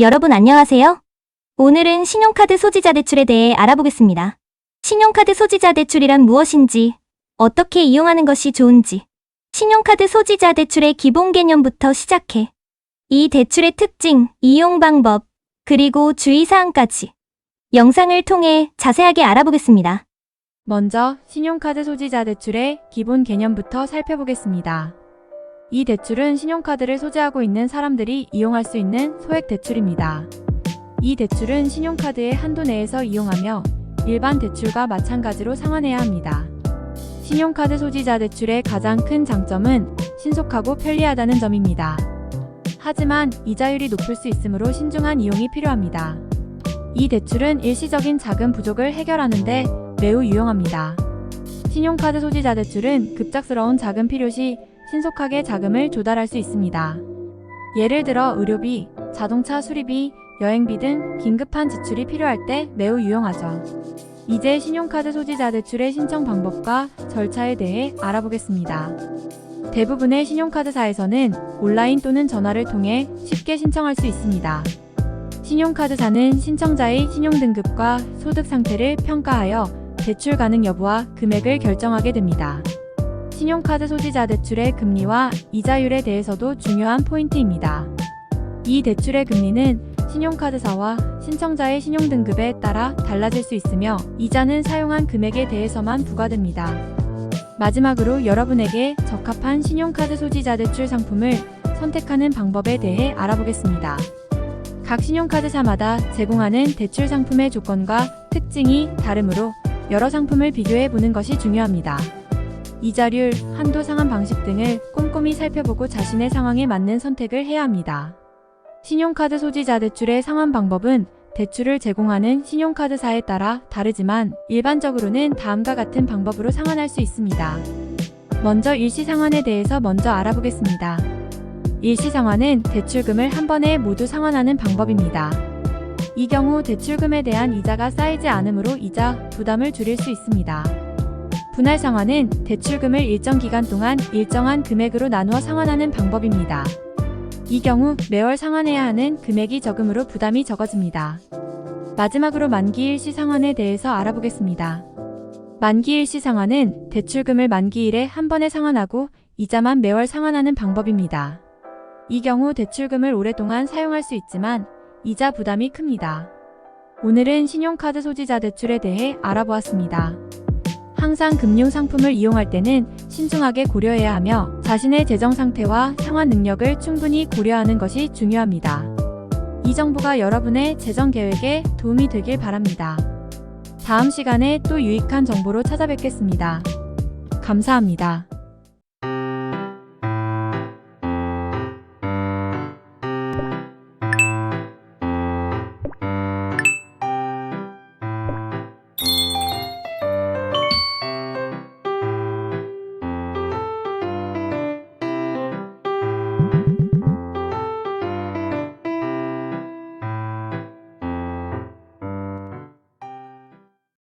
여러분 안녕하세요. 오늘은 신용카드 소지자 대출에 대해 알아보겠습니다. 신용카드 소지자 대출이란 무엇인지, 어떻게 이용하는 것이 좋은지, 신용카드 소지자 대출의 기본 개념부터 시작해 이 대출의 특징, 이용 방법, 그리고 주의사항까지 영상을 통해 자세하게 알아보겠습니다. 먼저 신용카드 소지자 대출의 기본 개념부터 살펴보겠습니다. 이 대출은 신용카드를 소지하고 있는 사람들이 이용할 수 있는 소액 대출입니다. 이 대출은 신용카드의 한도 내에서 이용하며 일반 대출과 마찬가지로 상환해야 합니다. 신용카드 소지자 대출의 가장 큰 장점은 신속하고 편리하다는 점입니다. 하지만 이자율이 높을 수 있으므로 신중한 이용이 필요합니다. 이 대출은 일시적인 자금 부족을 해결하는데 매우 유용합니다. 신용카드 소지자 대출은 급작스러운 자금 필요 시 신속하게 자금을 조달할 수 있습니다. 예를 들어 의료비, 자동차 수리비, 여행비 등 긴급한 지출이 필요할 때 매우 유용하죠. 이제 신용카드 소지자 대출의 신청 방법과 절차에 대해 알아보겠습니다. 대부분의 신용카드사에서는 온라인 또는 전화를 통해 쉽게 신청할 수 있습니다. 신용카드사는 신청자의 신용등급과 소득 상태를 평가하여 대출 가능 여부와 금액을 결정하게 됩니다. 신용카드 소지자 대출의 금리와 이자율에 대해서도 중요한 포인트입니다. 이 대출의 금리는 신용카드사와 신청자의 신용등급에 따라 달라질 수 있으며 이자는 사용한 금액에 대해서만 부과됩니다. 마지막으로 여러분에게 적합한 신용카드 소지자 대출 상품을 선택하는 방법에 대해 알아보겠습니다. 각 신용카드사마다 제공하는 대출 상품의 조건과 특징이 다르므로 여러 상품을 비교해 보는 것이 중요합니다. 이자율, 한도 상환 방식 등을 꼼꼼히 살펴보고 자신의 상황에 맞는 선택을 해야 합니다. 신용카드 소지자 대출의 상환 방법은 대출을 제공하는 신용카드사에 따라 다르지만 일반적으로는 다음과 같은 방법으로 상환할 수 있습니다. 먼저 일시 상환에 대해서 먼저 알아보겠습니다. 일시 상환은 대출금을 한 번에 모두 상환하는 방법입니다. 이 경우 대출금에 대한 이자가 쌓이지 않으므로 이자 부담을 줄일 수 있습니다. 분할 상환은 대출금을 일정 기간 동안 일정한 금액으로 나누어 상환하는 방법입니다. 이 경우 매월 상환해야 하는 금액이 적으므로 부담이 적어집니다. 마지막으로 만기 일시 상환에 대해서 알아보겠습니다. 만기 일시 상환은 대출금을 만기일에 한 번에 상환하고 이자만 매월 상환하는 방법입니다. 이 경우 대출금을 오랫동안 사용할 수 있지만 이자 부담이 큽니다. 오늘은 신용카드 소지자 대출에 대해 알아보았습니다. 항상 금융 상품을 이용할 때는 신중하게 고려해야 하며 자신의 재정 상태와 상환 능력을 충분히 고려하는 것이 중요합니다. 이 정보가 여러분의 재정 계획에 도움이 되길 바랍니다. 다음 시간에 또 유익한 정보로 찾아뵙겠습니다. 감사합니다.